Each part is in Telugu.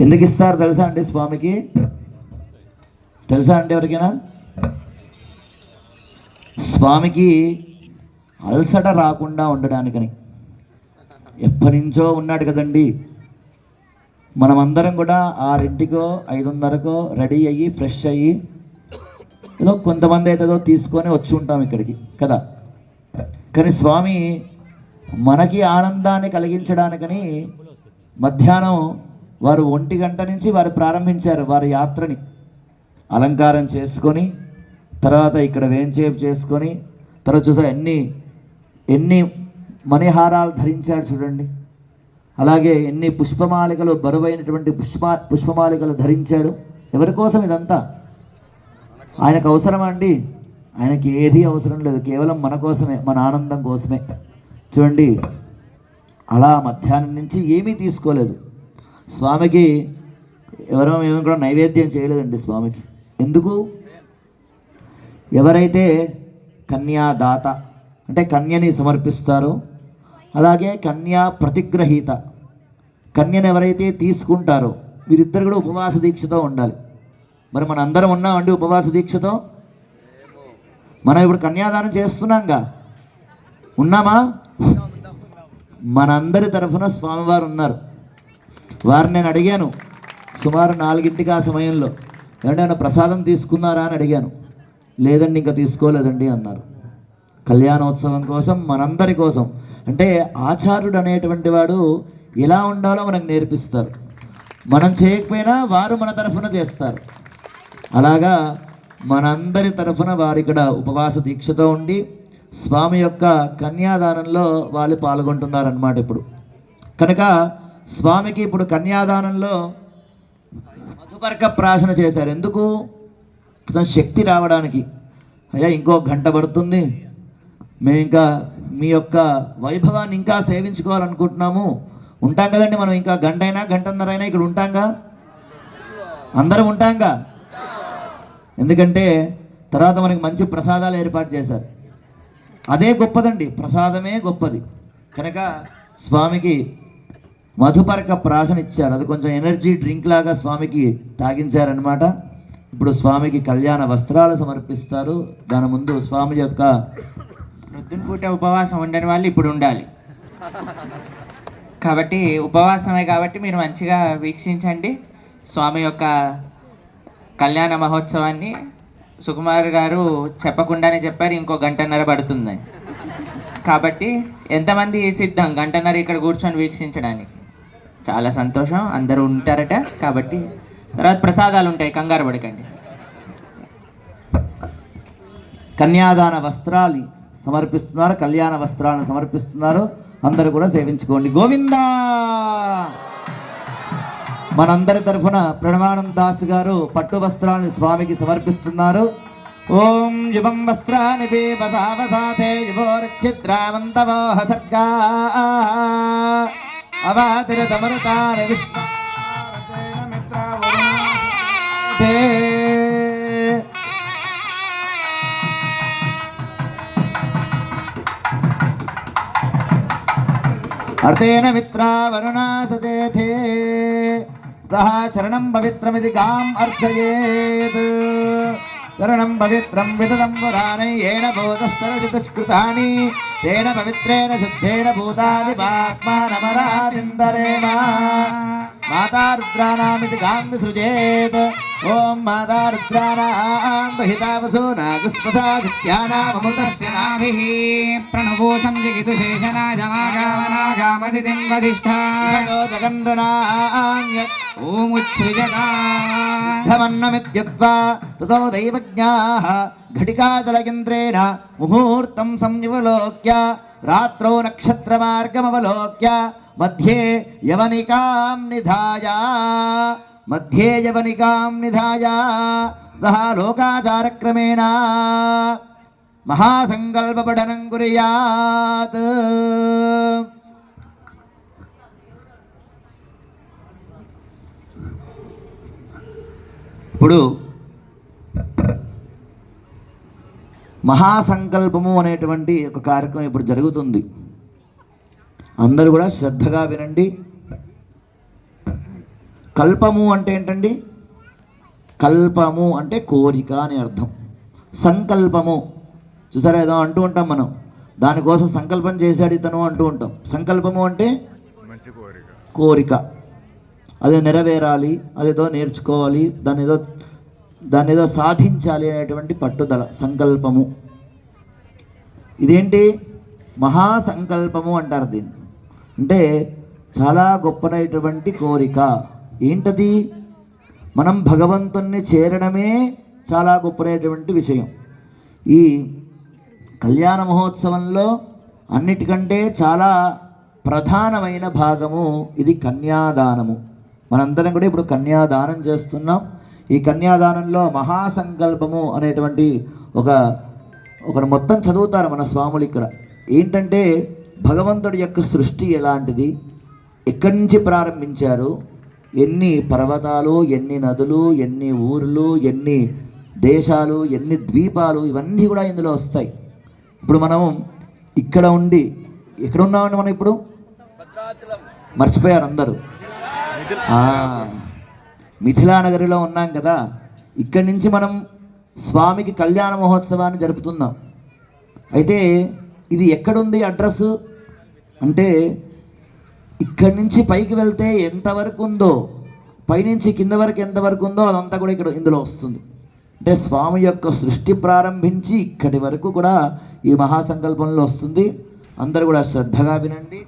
ఎందుకు ఇస్తారు తెలుసా అండి స్వామికి? తెలుసా అండి ఎవరికైనా? స్వామికి అలసట రాకుండా ఉండడానికని. ఎప్పటి నుంచో ఉన్నాడు కదండి. మనమందరం కూడా ఆరింటికో ఐదున్నరకో రెడీ అయ్యి ఫ్రెష్ అయ్యి ఏదో కొంతమంది అయితే ఏదో తీసుకొని వచ్చి ఉంటాం ఇక్కడికి కదా? కానీ స్వామి మనకి ఆనందాన్ని కలిగించడానికని మధ్యాహ్నం వారు ఒంటి గంట నుంచి వారు ప్రారంభించారు వారి యాత్రని. అలంకారం చేసుకొని తర్వాత ఇక్కడ వేంచేపు చేసుకొని తర్వాత చూసా ఎన్ని ఎన్ని మణిహారాలు ధరించాడు చూడండి. అలాగే ఎన్ని పుష్పమాలికలు బరువైనటువంటి పుష్ప పుష్పమాలికలు ధరించాడు. ఎవరి కోసం ఇదంతా? ఆయనకు అవసరమా అండి? ఆయనకి ఏది అవసరం లేదు. కేవలం మన కోసమే మన ఆనందం కోసమే. చూడండి అలా మధ్యాహ్నం నుంచి ఏమీ తీసుకోలేదు. స్వామికి ఎవరో ఏమి కూడా నైవేద్యం చేయలేదండి స్వామికి. ఎందుకు? ఎవరైతే కన్యాదాత అంటే కన్యని సమర్పిస్తారో అలాగే కన్యా ప్రతిగ్రహీత కన్యను ఎవరైతే తీసుకుంటారో వీరిద్దరు కూడా ఉపవాస దీక్షతో ఉండాలి. మరి మన అందరం ఉన్నామండి ఉపవాస దీక్షతో? మనం ఇప్పుడు కన్యాదానం చేస్తున్నాంగా. ఉన్నామా? మనందరి తరఫున స్వామివారు ఉన్నారు. వారిని నేను అడిగాను సుమారు నాలుగింటికి ఆ సమయంలో ఏమంటే ప్రసాదం తీసుకున్నారా? అని అడిగాను. లేదండి ఇంకా తీసుకోలేదండి అన్నారు. కళ్యాణోత్సవం కోసం మనందరి కోసం. అంటే ఆచార్యుడు అనేటువంటి వాడు ఎలా ఉండాలో మనకు నేర్పిస్తారు. మనం చేయకపోయినా వారు మన తరఫున చేస్తారు. అలాగా మనందరి తరఫున వారు ఇక్కడ ఉపవాస దీక్షతో ఉండి స్వామి యొక్క కన్యాదానంలో వాళ్ళు పాల్గొంటున్నారన్నమాట ఇప్పుడు. కనుక స్వామికి ఇప్పుడు కన్యాదానంలో మధుపర్క ప్రాసన చేశారు. ఎందుకు? శక్తి రావడానికి. అయ్యా ఇంకో గంట పడుతుంది. మేము ఇంకా మీ యొక్క వైభవాన్ని ఇంకా సేవించుకోవాలనుకుంటున్నాము. ఉంటాం కదండి మనం ఇంకా గంట అయినా గంటన్నర అయినా ఇక్కడ ఉంటాంగా? అందరం ఉంటాంగా? ఎందుకంటే తర్వాత మనకి మంచి ప్రసాదాలు ఏర్పాటు చేశారు. అదే గొప్పదండి. ప్రసాదమే గొప్పది. కనుక స్వామికి మధుపరక ప్రాసన ఇచ్చారు. అది కొంచెం ఎనర్జీ డ్రింక్ లాగా స్వామికి తాగించారనమాట ఇప్పుడు స్వామికి కళ్యాణ వస్త్రాలు సమర్పిస్తారు. దాని ముందు స్వామి యొక్క ప్రొద్దున పూట ఉపవాసం ఉండని వాళ్ళు ఇప్పుడు ఉండాలి. కాబట్టి ఉపవాసమే కాబట్టి మీరు మంచిగా వీక్షించండి. స్వామి యొక్క కళ్యాణ మహోత్సవాన్ని సుకుమార్ గారు చెప్పకుండానే చెప్పారు ఇంకో గంటన్నర పడుతుందని. కాబట్టి ఎంతమంది సిద్ధం గంటన్నర ఇక్కడ కూర్చొని వీక్షించడానికి? చాలా సంతోషం. అందరూ ఉంటారట కాబట్టి తర్వాత ప్రసాదాలు ఉంటాయి. కంగారు పడకండి. కన్యాదాన వస్త్రాలు సమర్పిస్తున్నారు. కళ్యాణ వస్త్రాలను సమర్పిస్తున్నారు. అందరూ కూడా సేవించుకోండి. గోవిందా! మనందరి తరఫున ప్రణవానంద దాస్ గారు పట్టు వస్త్రాలను స్వామికి సమర్పిస్తున్నారు. ఓం యువం వస్త్రాని పీపసావసాతే యువోర్చిద్రావంతమోహ సర్గా. అవాతిరతమరుతాని విష్ణు. అర్థేన మిత్రా వరుణా సచేథే సహ శరణం పవిత్రమిది గాం అర్చయేత్ శరణం పవిత్రం విదదం పురాణై ఏన భూతస్తరసి తేన పవిత్రేణ శుద్ధేన భూతాది పాత్మానమరాదిందరేమ మాతా రుద్రాణామితి గాం విసృజేత్ ఓం మాతా రుద్రాణాం బహితావసో నాగస్పసాదిత్యానామృతస్య నాభిः प्रणवो संजगितु शेषनाजमागामनागामतिथिं वधिष्ठा జగన్రణాంగ ॐमुच्छ्रियता ధమన్నమిత్యుక్త్వా తతో దైవజ్ఞాः ఘటికాచలయంత్రేణ ముహూర్తం సంయవలోక్య రాత్రో నక్షత్రమార్గమవలోక్య మధ్యే యవనికాం నిధాయ మధ్యే యవనికాం నిధాయ సహా లోకాచారక్రమేణ మహాసంకల్పపఠనం కురయాత్. ఇప్పుడు మహాసంకల్పము అనేటువంటి ఒక కార్యక్రమం ఇప్పుడు జరుగుతుంది. అందరూ కూడా శ్రద్ధగా వినండి. కల్పము అంటే ఏంటండి? కల్పము అంటే కోరిక అని అర్థం. సంకల్పము. చూసారా ఏదో అంటూ ఉంటాం మనం. దానికోసం సంకల్పం చేశాడు ఇతను అంటూ ఉంటాం. సంకల్పము అంటే కోరిక. అది నెరవేరాలి అదేదో నేర్చుకోవాలి దాని ఏదో దాన్ని ఏదో సాధించాలి అనేటువంటి పట్టుదల సంకల్పము. ఇదేంటి? మహాసంకల్పము అంటారు దీన్ని. అంటే చాలా గొప్పనైనటువంటి కోరిక. ఏంటది? మనం భగవంతుణ్ణి చేరడమే చాలా గొప్పనైనటువంటి విషయం. ఈ కళ్యాణ మహోత్సవంలో అన్నిటికంటే చాలా ప్రధానమైన భాగము ఇది కన్యాదానము. మనందరం కూడా ఇప్పుడు కన్యాదానం చేస్తున్నాం. ఈ కన్యాదానంలో మహాసంకల్పము అనేటువంటి ఒక ఒకడు మొత్తం చదువుతారు మన స్వాములు ఇక్కడ. ఏంటంటే భగవంతుడి యొక్క సృష్టి ఎలాంటిది? ఎక్కడి నుంచి ప్రారంభించారు? ఎన్ని పర్వతాలు ఎన్ని నదులు ఎన్ని ఊర్లు ఎన్ని దేశాలు ఎన్ని ద్వీపాలు ఇవన్నీ కూడా ఇందులో వస్తాయి. ఇప్పుడు మనం ఇక్కడ ఉండి ఎక్కడ ఉన్నామండి మనం ఇప్పుడు? మర్చిపోయారు అందరూ. మిథిలా నగరిలో ఉన్నాం కదా. ఇక్కడి నుంచి మనం స్వామికి కళ్యాణ మహోత్సవాన్ని జరుపుతున్నాం. అయితే ఇది ఎక్కడుంది అడ్రస్ అంటే ఇక్కడి నుంచి పైకి వెళ్తే ఎంతవరకు ఉందో పైనుంచి కింద వరకు ఎంతవరకు ఉందో అదంతా కూడా ఇక్కడ ఇందులో వస్తుంది. అంటే స్వామి యొక్క సృష్టి ప్రారంభించి ఇక్కడి వరకు కూడా ఈ మహాసంకల్పంలో వస్తుంది. అందరూ కూడా శ్రద్ధగా వినండి.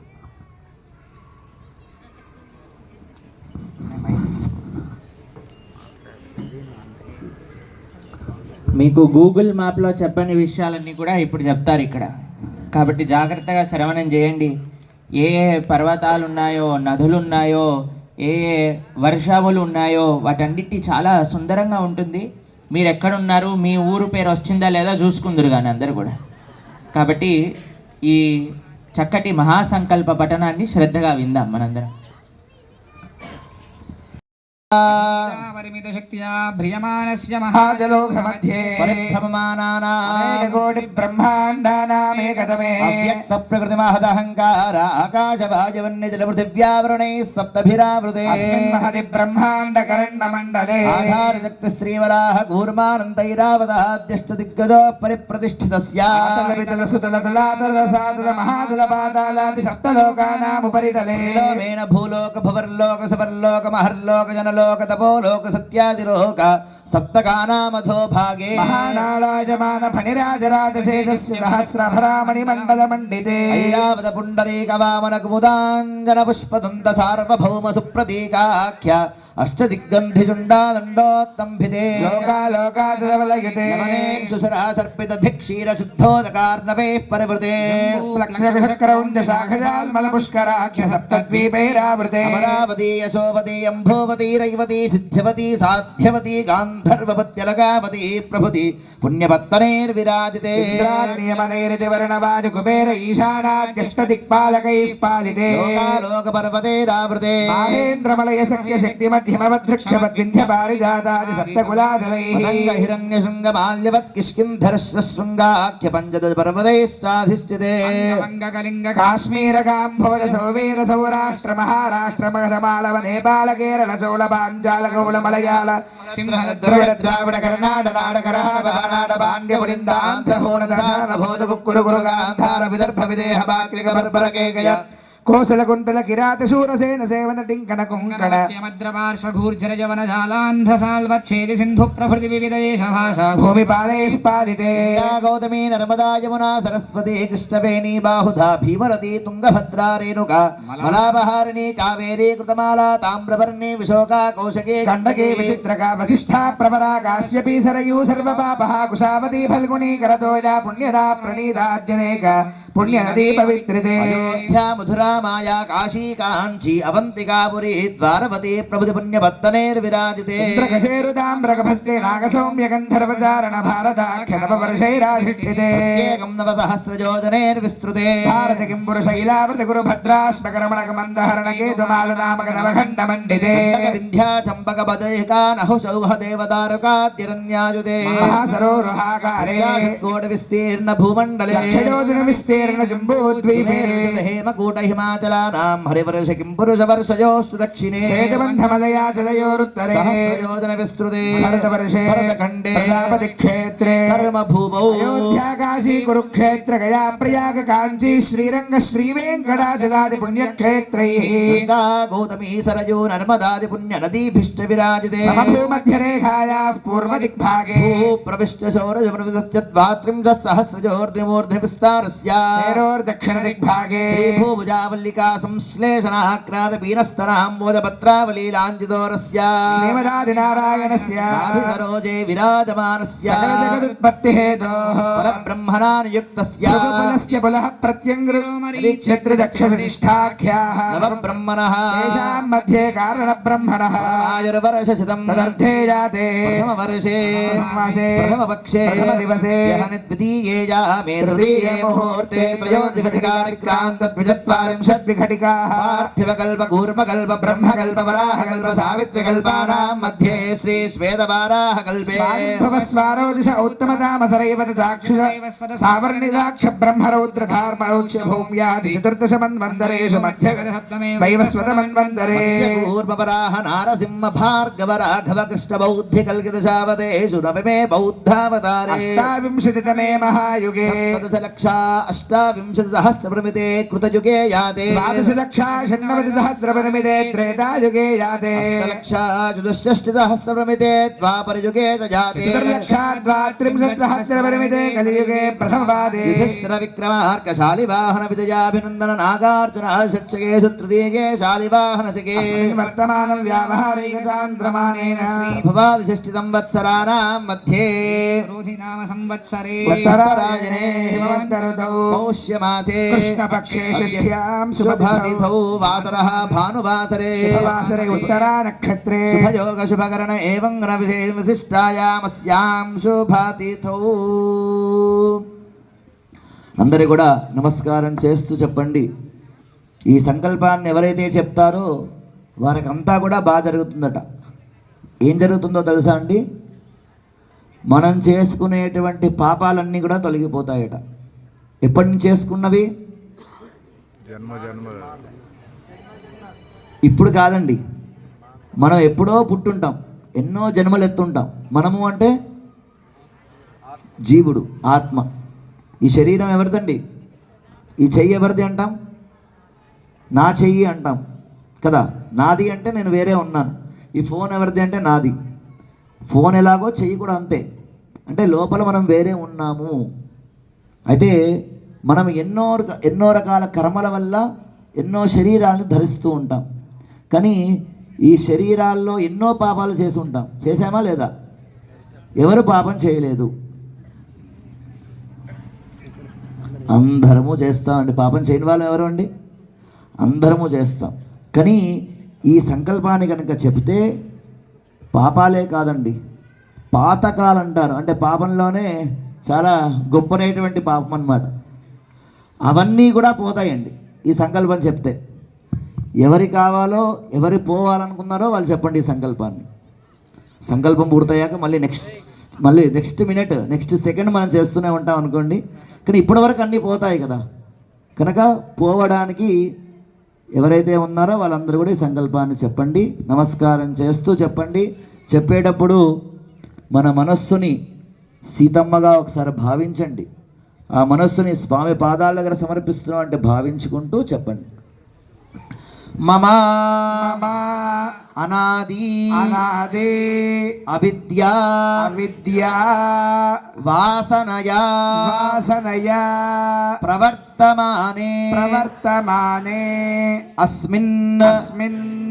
మీకు గూగుల్ మ్యాప్లో చెప్పని విషయాలన్నీ కూడా ఇప్పుడు చెప్తారు ఇక్కడ. కాబట్టి జాగ్రత్తగా శ్రవణం చేయండి. ఏ ఏ పర్వతాలు ఉన్నాయో నదులు ఉన్నాయో ఏ ఏ వర్షములు ఉన్నాయో వాటన్నిటి చాలా సుందరంగా ఉంటుంది. మీరు ఎక్కడున్నారు మీ ఊరు పేరు వచ్చిందా లేదా చూసుకుందరు కానీ అందరు కూడా. కాబట్టి ఈ చక్కటి మహాసంకల్ప పఠనాన్ని శ్రద్ధగా విందాం మనందరం. పరిమిత శక్త్యా భ్రియమానస్య మహాజలోఘ మధ్యే పరిభ్రమమానానాం కోటి బ్రహ్మాండానామేకతమే అవ్యక్త ప్రకృతి మహదహంకార ఆకాశ వాజవన్య జల పృథివ్యావరణై సప్తభిరావృతే అస్మిన్ మహది బ్రహ్మాండ కరణ్ మండలే ఆధార శక్తి శ్రీవరాహ కూర్మానంతైరావతాద్యష్ట దిగ్గజో పరిప్రతిష్ఠితస్య వితల అష్టదిగ్గంధిచుండాదండోత్తంభితే లోకాలోకాచలవలయతే సుసరా సర్పిత ధిక్షీర శుద్ధోదకార్ణవే పరివృతే లక్షవిచక్రౌంజ శాఖజాల్మల పుష్కరాఖ్య సప్తద్వీపైరావృతే అమరావతి యశోవతి అంభోవతి రైవతి సిద్ధ్యవతి సాధ్యవతి గాంధర్వపత్యలగావతి ప్రభుతి పుణ్యపత్తనేర్విరాజితే నియమనైరితి వర్ణవాజ కుబేర ఈశానాద్యష్ట దిక్పాలకైః పాలితే లోకాలోక పర్వతేరావృతే మాహేంద్రమలయ సఖ్య శక్తి మధ్యమవదృక్షవద్వింధ్య పారిజాతాది సప్తకులాదలైః పతంగ హిరణ్యశృంగ మాల్యవత్ కిష్కింధరస్య శృంగాఖ్య పంచద పర్వతైశ్చాధిష్ఠితే అంగకలింగ కాశ్మీర కాంభోజ సౌవీర సౌరాష్ట్ర మహారాష్ట్ర మగధమాళవ నేపాళ కేరళ చోళ పాంచాల గౌళ మలయాళ సింహ ద్రవిడ ద్రావిడ కర్ణాట నాడ కరాడ బాణాడ పాండ్య పులింద ఆంధ్ర హోణ దశాన భోజ కుక్కురు గురుగాంధార విదర్భ విదేహ బాక్లిక బర్బర కేకయ కోసల కుంతల కిరాత శూరసేన సేవన టింకణ కుంకణ మద్రపార్శ్వఘూర్జర జవన జాలాంధ్రసాల్వచ్ఛేది సింధు ప్రభృతి వివిధ దేశ భాషా భూమి పాలైః పాలితే యా గౌతమీ నర్మదా యమునా సరస్వతి కృష్ణవేణి బాహుధా భీమరతి తుంగభద్రా రేణుక మలాపహారిణి కావేరీ కృతమాలా తామ్రవర్ణి విశోకా కౌశకే ఖండకే విచిత్రకా వసిష్ఠా ప్రవరా కాశ్యపీ సరయూ సర్వపాపః కుశావతి ఫల్గుణీ కరతోజా పుణ్యదా ప్రణీతాద్యనేక పుణ్యనదీ పవిత్రితే అయోధ్యా మధురా మాయా కాశీ కాంచీ అవంతికాపురి ద్వారవతి ప్రభుతి పుణ్యపత్తనేర్విరాజితే ఇంద్రకశేరుదాంబ్రగభస్తే నాగసౌమ్య గంధర్వచారణ భారతాఖ్యనవవర్షైరాధిష్ఠితే ప్రత్యేకం నవ సహస్రయోజనేర్విస్తృతే భారత కింపుర శైలావృత గురు భద్రాశ్మకరమణక మందహరణ కేతుమాల నామక నవఖండ మండితే వింధ్యా చంపక బదరికా నహు చౌహ దేవతారుకాద్యరణ్యాయుతే మహాసరోరుహాకారే కోటి విస్తీర్ణ భూమండలే విస్తీర్ణ శ్రీకీర్ణ జంబూద్వీపే హేమకూట హిమాచలానాం హరివర్ష కిం పురుష వర్షయోస్తు దక్షిణే శేషబంధమలయా చదయోరుత్తరే సహస్రయోజన విస్తృతే భరతవర్షే భరతఖండే ప్రజాపతి క్షేత్రే కర్మ భూమౌ కాశీ కురుక్షేత్ర గయా ప్రయాగ కాంచీ శ్రీరంగ శ్రీ వెంకటాచలాది పుణ్యక్షేత్రై గంగా గౌతమీ సరయూ నర్మదాది పుణ్య నదీభిష్ట విరాజితే సమభూమధ్యరేఖాయా పూర్వదిగ్భాగే ప్రవిష్ట శౌరజ ప్రవిశత్యద్వాత్రింశ సహస్రజోర్ధిమూర్ధి విస్తారస్య నేరోర్దక్షిణ దిగ్భాగే శ్రీభూభుజావల్లికా సంశ్లేషణాక్రాద పీనస్తనాంబోజపత్రావలీలాంజిదోరస్య శ్రీమదాదినారాయణస్య నాభిసరోజే విరాజమానస్య సకల జగదుత్పత్తి హేతోః పరబ్రహ్మణా నియుక్తస్య పులస్య పులః ప్రత్యంగురు క్షత్రదక్షసిష్టాఖ్యాः నవబ్రహ్మణః తేషాం మధ్యే కారణ బ్రహ్మణः ఆయుర్వర్షశతం తదర్థే జాతే ప్రథమవర్షే ప్రథమమాసే ప్రథమపక్షే ప్రథమదివసే యహని ద్వితీయేజా మే తృతీయే ముహూర్తే త్రయోదశిఖటికాక్రాంతద్విచత్వారింశత్ విఘటికాः పార్థివకల్ప కూర్మకల్ప బ్రహ్మకల్ప వరాహకల్ప సావిత్రికల్పానాం మధ్యే శ్రీ శ్వేతవారాహకల్పే స్వారోదిశ ఉత్తమతామసరైవ చాక్షుష సావర్ణిదాక్ష బ్రహ్మరౌద్ర ధార్మరౌచ్య భూమ్యాది చతుర్దశ మన్వంతరేషు మధ్య వైవస్వత మన్వంతరే పూర్వపరాహ నారసింహ భార్గవ రాఘవ अष्टाविंशतिसहस्रप्रमिते कृतयुगे याते। द्वादशलक्षा षण्णवतिसहस्रप्रमिते त्रेतायुगे याते। लक्षा चतुष्षष्टिसहस्रप्रमिते द्वापरयुगे जाते चतुर्लक्षा द्वात्रिंशत्सहस्रपरिमिते कलियुगे प्रथमपादे। विजयाभिनन्दन नागार्जुन शक्षके सुतृतीये शालिवाहनसके वर्तमानं व्यावहारिकतान्त्रमानेन भवादिषष्टिसंवत्सराणां मध्ये रोधिनाम संवत्सरे भवन्तरतौ ఏవం రవిశే విశిష్టాయామస్యాం శుభతిథౌ అందరి కూడా నమస్కారం చేస్తూ చెప్పండి. ఈ సంకల్పాన్ని ఎవరైతే చెప్తారో వారికంతా కూడా బాగా జరుగుతుందట. ఏం జరుగుతుందో తెలుసా అండి? మనం చేసుకునేటువంటి పాపాలన్నీ కూడా తొలగిపోతాయట. ఎప్పటి నుంచి చేసుకున్నవి? ఇప్పుడు కాదండి. మనం ఎప్పుడో పుట్టుంటాం. ఎన్నో జన్మలు ఎత్తుంటాం. మనము అంటే జీవుడు ఆత్మ. ఈ శరీరం ఎవరిదండి? ఈ చెయ్యి ఎవరిది అంటాం? నా చెయ్యి అంటాం. కదా? నాది అంటే నేను వేరే ఉన్నాను. ఈ ఫోన్ ఎవరిది అంటే నాది. ఫోన్ ఎలాగో చెయ్యి కూడా అంతే. అంటే లోపల మనం వేరే ఉన్నాము. అయితే మనం ఎన్నో రక- ఎన్నో రకాల కర్మల వల్ల ఎన్నో శరీరాలను ధరిస్తూ ఉంటాం. కానీ ఈ శరీరాల్లో ఎన్నో పాపాలు చేసి ఉంటాం. చేసామా లేదా? ఎవరు పాపం చేయలేదు. అందరము చేస్తామండి పాపం చేయని వాళ్ళు ఎవరు అండి? అందరము చేస్తాం. కానీ ఈ సంకల్పాన్ని కనుక చెప్తే పాపాలే కాదండి. పాతకాలు అంటారు అంటే పాపంలోనే చాలా గొప్పనైనటువంటి పాపం అన్నమాట. అవన్నీ కూడా పోతాయండి. ఈ సంకల్పం చెప్తే. ఎవరి కావాలో ఎవరి పోవాలనుకున్నారో వాళ్ళు చెప్పండి ఈ సంకల్పాన్ని. సంకల్పం పూర్తయ్యాక మళ్ళీ నెక్స్ట్ మళ్ళీ నెక్స్ట్ మినిట్ నెక్స్ట్ సెకండ్ మనం చేస్తూనే ఉంటాం అనుకోండి. కానీ ఇప్పటివరకు అన్నీ పోతాయి కదా. కనుక పోవడానికి ఎవరైతే ఉన్నారో వాళ్ళందరూ కూడా ఈ సంకల్పాన్ని చెప్పండి. నమస్కారం చేస్తూ చెప్పండి. చెప్పేటప్పుడు మన మనస్సుని సీతమ్మగా ఒకసారి భావించండి. ఆ మనస్సుని స్వామి పాదాల దగ్గర సమర్పిస్తున్నాం అంటే భావించుకుంటూ చెప్పండి. మమా అనాది అనాదే అవిద్యా అవిద్యా వాసనయా వాసనయా ప్రవర్తమానే ప్రవర్తమానే అస్మిన్ అస్మిన్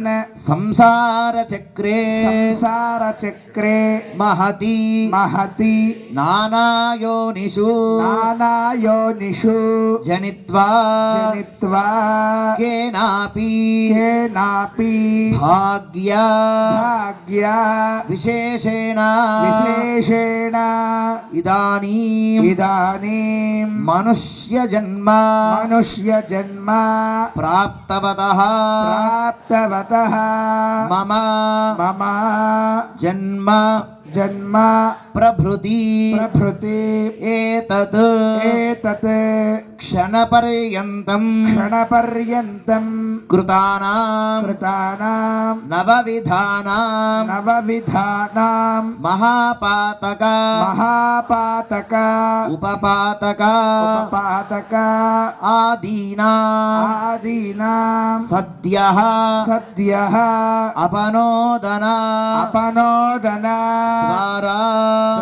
సంసార చక్రే సంసార చక్రే మహతి మహతి నానాయోనిషు నానాయోనిషు జనిత్వా జనిత్వా కేనాపి కేనాపి భాగ్య భాగ్య విశేషేణ విశేషేణ ఇదానీం ఇదానీం మనుష్య జన్మ మమ మమ జన్మ जन्म प्रभृति। प्रभृति। एतत्। एतत्। क्षणपर्यन्तं। क्षणपर्यन्तं। कृतानां। कृतानां। नवविधानां। नवविधानां। महापातक। महापातक। उपपातक। उपपातक। आदीनां। आदीनां। सद्यः। सद्यः। अपनोदना। अपनोदना। ద్వారా.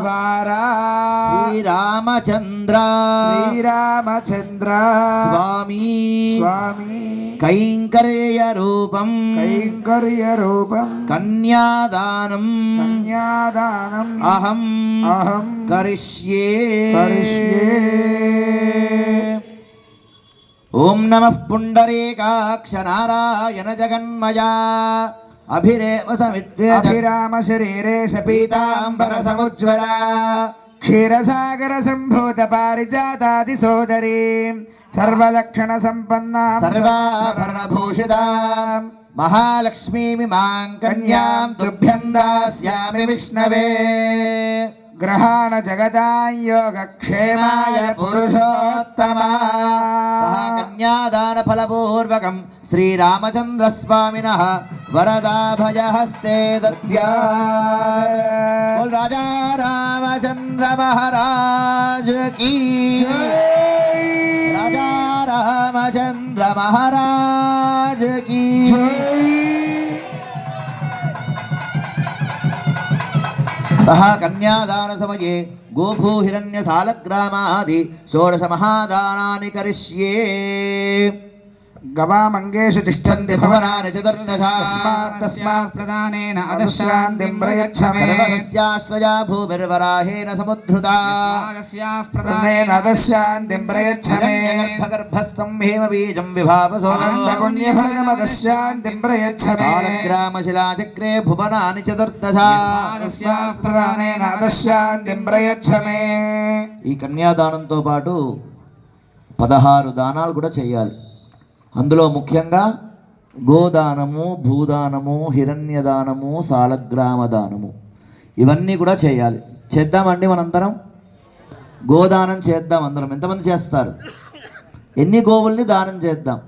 ద్వారా. శ్రీరామచంద్ర. శ్రీరామచంద్ర. స్వామి. స్వామి. కైంకర్య రూపం. కైంకర్య రూపం. కన్యాదానం. కన్యాదానం. అహం. అహం. కరిష్యే. కరిష్యే. ఓం నమ పుండరీకాక్ష నారాయణ జగన్మయా సమిత్వేజ అభిరామ శరీరే పీతాంబర సముజ్వల క్షీరసాగర సంభూత పారిజాతాది సోదరీ సర్వలక్షణ సంపన్న సర్వాభరణభూషిత మహాలక్ష్మీమిమాం కన్యాం తుభ్యం దాస్యామి విష్ణవే. గ్రహాణ జగదాం యోగక్షేమాయ పురుషోత్తమా. కన్యాదాన ఫలపూర్వకం శ్రీరామచంద్ర స్వామిన వరదాభయహస్తే దద్యా రాజా రామచంద్ర మహారాజ్ కీ. రాజా రామచంద్ర మహారాజ్ కీ. కన్యాదాన సమయే గోభూ హిరణ్య సాలగ్రామాది షోడశ షోడశమహాదానాని కరిష్యే గవామంగేషు తిష్టంతి తంతి భవనాని చతుర్దశ తస్మాత్ తస్మాత్ ప్రదానేన అదశాంతిం ప్రయచ్చ మే సర్వస్యాశ్రయా భూమిర్వరాహేన సముద్ధృతా ఆగస్యాః ప్రదానేన అదశాంతిం ప్రయచ్చ మే గర్భగర్భస్థం హేమబీజం విభావసో అనంతపుణ్యఫలమదశాంతిం ప్రయచ్చ మే సాలగ్రామశిలాచక్రే భువనాని చతుర్దశ. ఆగస్యాః ప్రదానేన అదశాంతిం ప్రయచ్చ మే ఈ కన్యాదానంతో పాటు పదహారు దానాలు కూడా చేయాలి. అందులో ముఖ్యంగా గోదానము భూదానము హిరణ్యదానము సాలగ్రామ దానము ఇవన్నీ కూడా చేయాలి. చేద్దామండి మనందరం? గోదానం చేద్దాం అందరం. ఎంతమంది చేస్తారు? ఎన్ని గోవుల్ని దానం చేద్దాం?